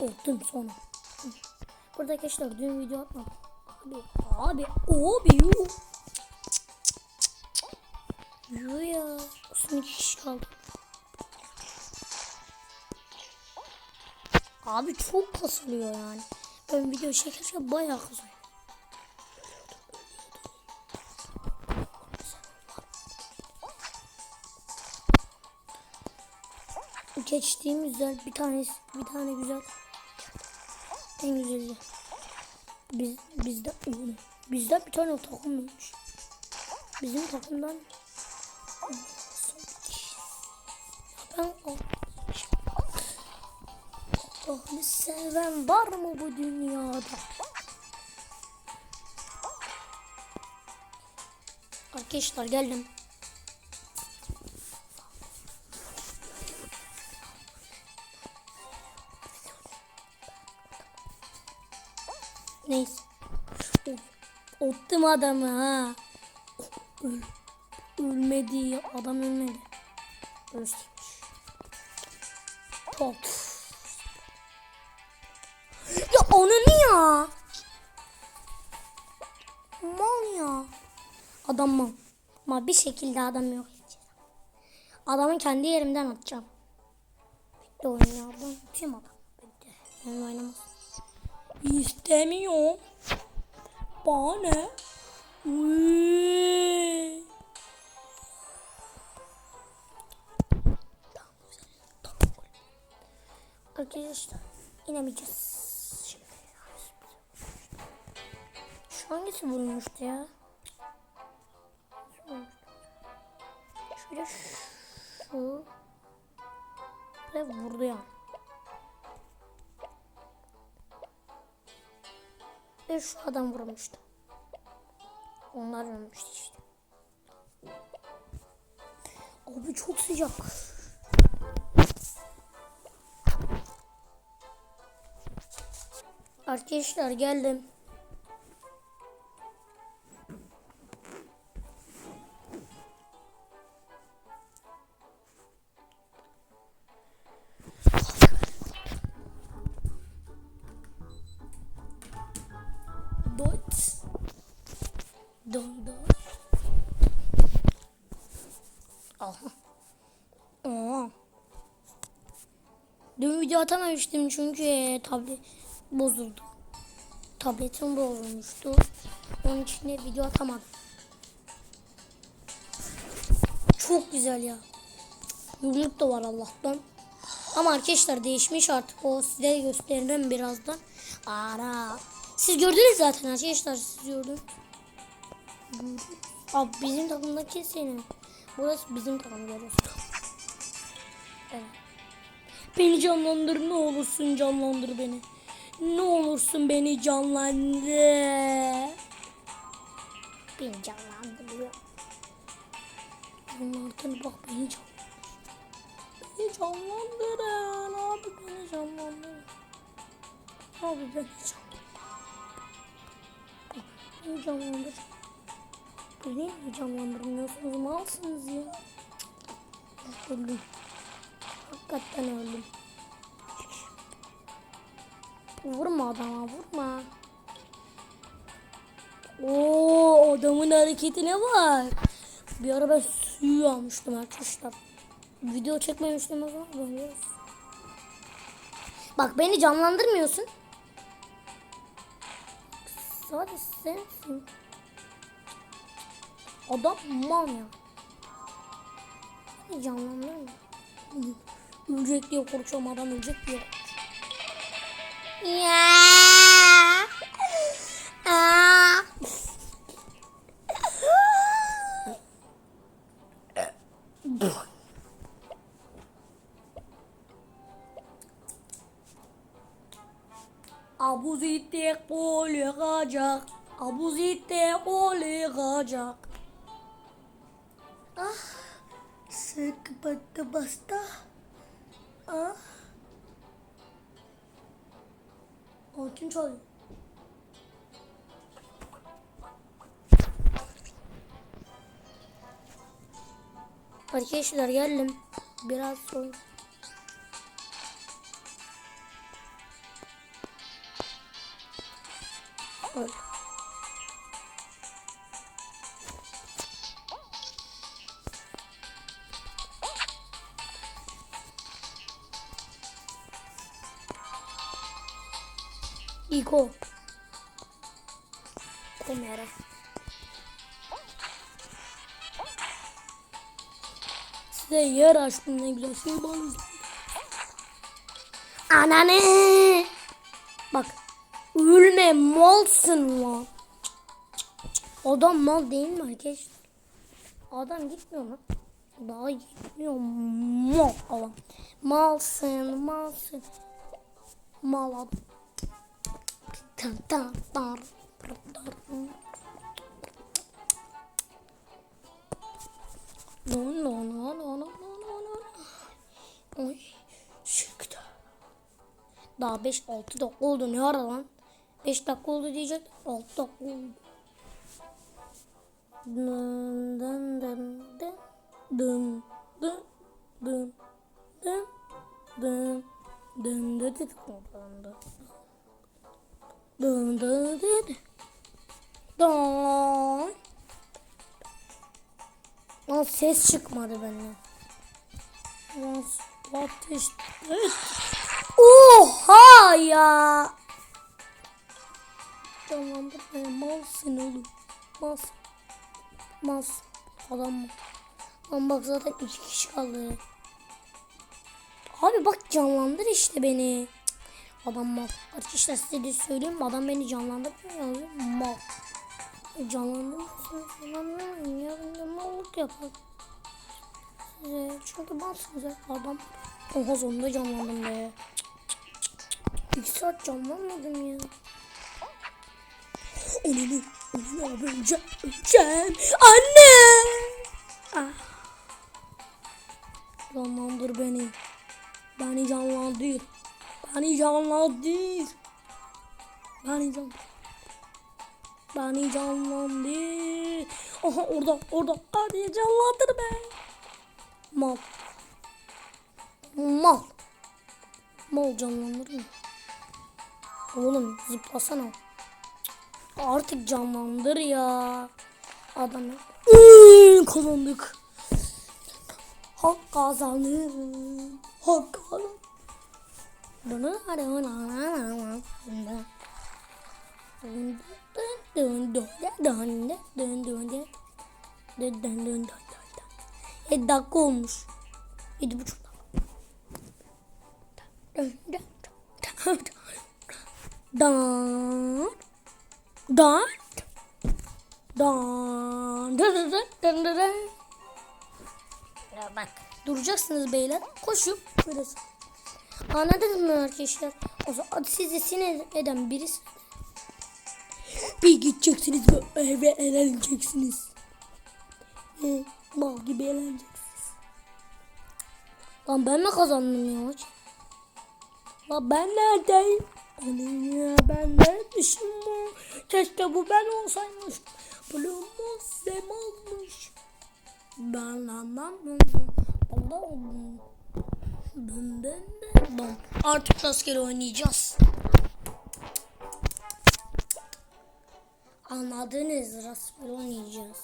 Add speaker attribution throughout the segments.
Speaker 1: Öldüm sonra. Burada arkadaşlar dün video atmadım. Abi abi abi yuh. Yuh ya. Son iki kişi kaldı. Abi çok kasılıyor yani. Ben video çekerken bayağı kasılıyor. Geçtiğim güzel bir tane bir tane güzel. En güzeli. Biz bizde bizde bir tane takım olmuş. Bizim takımdan ben Allah'ını seven var mı bu dünyada? Arkadaşlar geldim. Ottum adamı ha. Öl, ölmedi. Adam ölmedi. Ölmüş. Top. Ya onu ne ya? Mal ya. Adam mal. Ama bir şekilde adam yok. hiç. Adamın kendi yerimden atacağım. Bekle oyunu ya. Ben adam. Bekle. Ben oynamaz. İstemiyorum. Bana ne? Uy. Arkadaşlar inemeyeceğiz. Şimdi. Şu hangisi vurmuştu ya? Şöyle şu. Ve vurdu ya. Ve şu adam vurmuştu. Onlar ölmüştü işte. Abi çok sıcak. Arkadaşlar geldim. Atamamıştım çünkü e, tablet bozuldu. Tabletim bozulmuştu. Onun için de video atamadım. Çok güzel ya. Yumruk da var Allah'tan. Ama arkadaşlar değişmiş artık. O size gösteririm birazdan. Ara. Siz gördünüz zaten arkadaşlar. Siz gördünüz. Abi bizim takımdaki senin. Burası bizim takım görüyorsun. Evet. Beni canlandır ne olursun canlandır beni. Ne olursun beni canlandır. Beni canlandırıyor. Canlandır bak beni canlandır. Beni canlandırın abi beni canlandırın. Abi beni canlandırın. Beni canlandırın. Beni canlandırmıyorsunuz? Malsınız ya. Öldüm. Hakikaten öldüm. Vurma adama vurma. Oo adamın hareketine bak. Bir ara ben suyu almıştım arkadaşlar. Video çekmemiştim o zaman. Bak beni canlandırmıyorsun. Sadece sensin. Adam mal ya. Beni canlandırmıyor. Ölecek diye korkuyorum adam ölecek diye. Ya. Aa. Abuzite kol yıkacak. Abuzite kol yıkacak. Ah. Sık battı bastı. Aa. Altın çalıyor. Arkadaşlar geldim. Biraz sonra. Öyle. İko. Komere. Size yer açtım ne güzel şey bana. Ananı. Bak. Ölme malsın lan. Adam mal değil mi arkadaşlar? Adam gitmiyor mu? Daha gitmiyor mal adam. Malsın malsın. Mal adam. No no no no no no no no. Oy çıktı. Daha 5 6 dakika oldu ne ara lan? 5 dakika oldu diyecek. 6 dakika oldu. Dın dın dın dın dın dın dın dın dın dın dın dın dın dın dın dın Don. Lan ses çıkmadı benden. Lan ateş. Oha ya. Tamamdır be malsın oğlum. Mal. Mal. Adam mı? Lan bak zaten iki kişi kaldı. Abi bak canlandır işte beni. Adam mal. Arkadaşlar size de söyleyeyim? Adam beni canlandırmıyor. Mal. Canlandırmıyorsunuz. İnanmıyorum ya. Ben de mallık yapar. Size. Çünkü malsınız ya. Adam. Oha sonunda canlandım be. İki saat canlanmadım ya. Onu onu abi. Öleceğim. Anne. Ah. Canlandır beni. Beni canlandır. Beni canlandır. Beni canlandır. Beni canlandır. Aha orada orada. Hadi canlandır be. Mal. Mal. Mal canlandır mı? Oğlum zıplasana. Artık canlandır ya. Adamı. Iıı, kazandık. Hak kazanır. Hak kazanır. E dakika olmuş. Yedi buçuk Dan Dan Dan Dan Bak duracaksınız beyler koşup şöyle Anladınız mı arkadaşlar? O zaman sizi sinir eden birisi. Bir gideceksiniz ve eve eğleneceksiniz. He, mal gibi eğleneceksiniz. Lan ben mi kazandım ya? Lan ben neredeyim? Anam ya ben neredeyim bu? Keşke bu ben olsaymış. Bulunmaz olmuş. Ben lan lan lan lan Dın dın dın dın. Artık rastgele oynayacağız. Anladınız rastgele oynayacağız.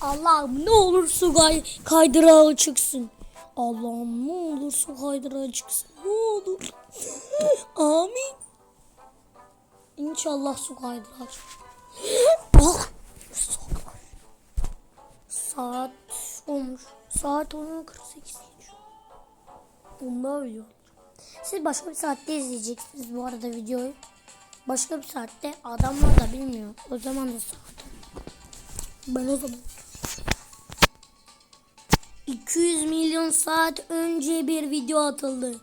Speaker 1: Allah'ım ne olur su kay kaydırağı çıksın. Allah'ım ne olur su kaydırağı çıksın. Ne olur. Amin. İnşallah su çıksın. Ah! Saat olmuş. Saat 10.48 geçiyor. Bunda video. Siz başka bir saatte izleyeceksiniz bu arada videoyu. Başka bir saatte adamlar da bilmiyor. O zaman da saat. Ben o zaman 200 milyon saat önce bir video atıldı.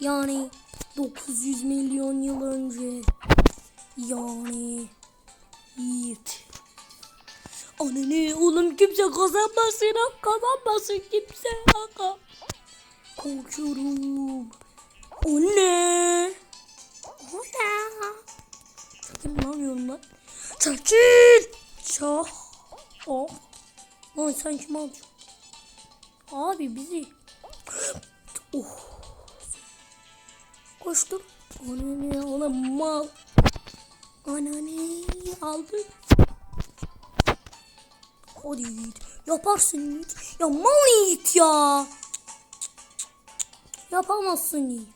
Speaker 1: Yani 900 milyon yıl önce. Yani Yiğit. Anne oğlum kimse kazanmasın ha kazanmasın kimse ha. Korkuyorum. Anne. Anne. Çekil lan yolundan. Çekil. Çah. Oh. Lan sen kim alacaksın? Abi bizi. oh. Koştum. Anne oğlum mal. Anane aldı. Hadi Yiğit. Yaparsın Yiğit. Ya mal Yiğit ya. Yapamazsın Yiğit.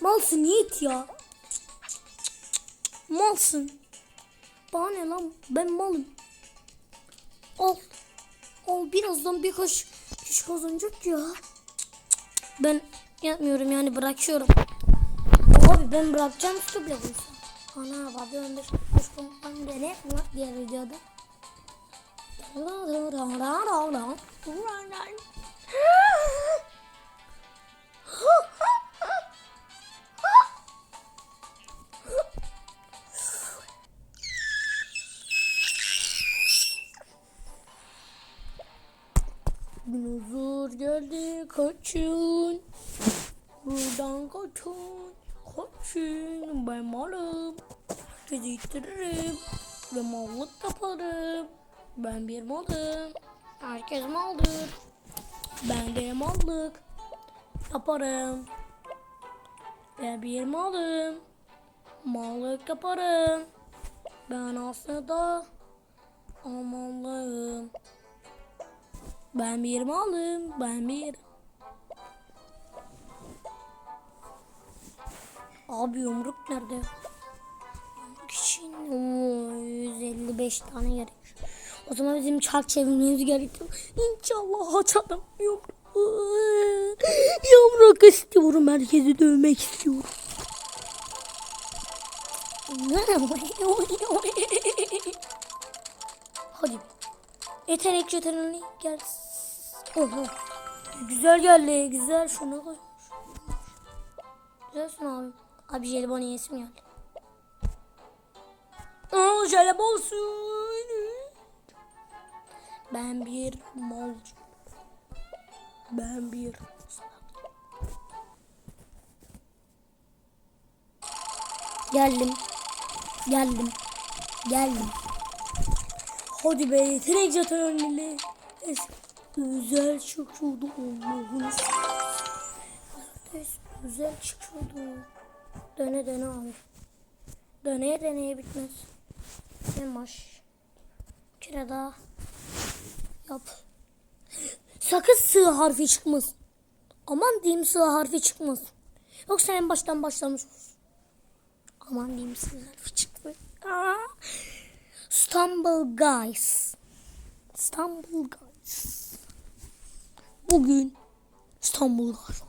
Speaker 1: Malsın Yiğit ya. Malsın. Bana ne lan? Ben malım. Al. Al birazdan birkaç kişi kazanacak ya. Ben yapmıyorum yani bırakıyorum. Ben bırakacağım stop yapıyorsun. Ana abi önde aşkım ben de ne yapma diğer videoda. Ben malım. Herkesi ittiririm. Ve mallık yaparım. Ben bir malım. Herkes maldır. Ben de mallık yaparım. Ben bir malım. Mallık yaparım. Ben aslında amanlığım. Ben bir malım. Ben bir. Abi yumruk nerede? Oo, 155 tane gerek. O zaman bizim çark çevirmemiz gerekiyor. İnşallah açalım. Yumruk. Yumruk istiyorum. Herkesi dövmek istiyorum. Hadi. Yetenek yeteneği gel. Oha. Güzel geldi. Güzel. Şuna koy. Güzelsin abi. Abi jelibon yesim geldi. Aa jelibonsun. Ben bir malcı. Ben bir Geldim. Geldim. Geldim. Hadi be yetenek yeteneğiyle. Güzel çıkıyordu Allah'ını Neredeyse güzel çıkıyordu. Döne döne abi. Döneye deneye bitmez. Baş. Bir kere daha yap. Sakın sığ harfi çıkmasın. Aman diyeyim sığ harfi çıkmasın. Yoksa en baştan başlamış olsun. Aman diyeyim sığ harfi çıktı. Aa. Stumble Guys. Stumble Guys. Bugün İstanbul Guys.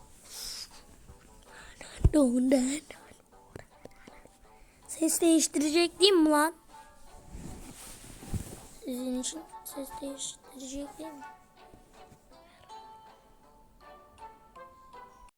Speaker 1: Ses değiştirecek değil mi lan? Sizin için ses değiştirecek değil mi?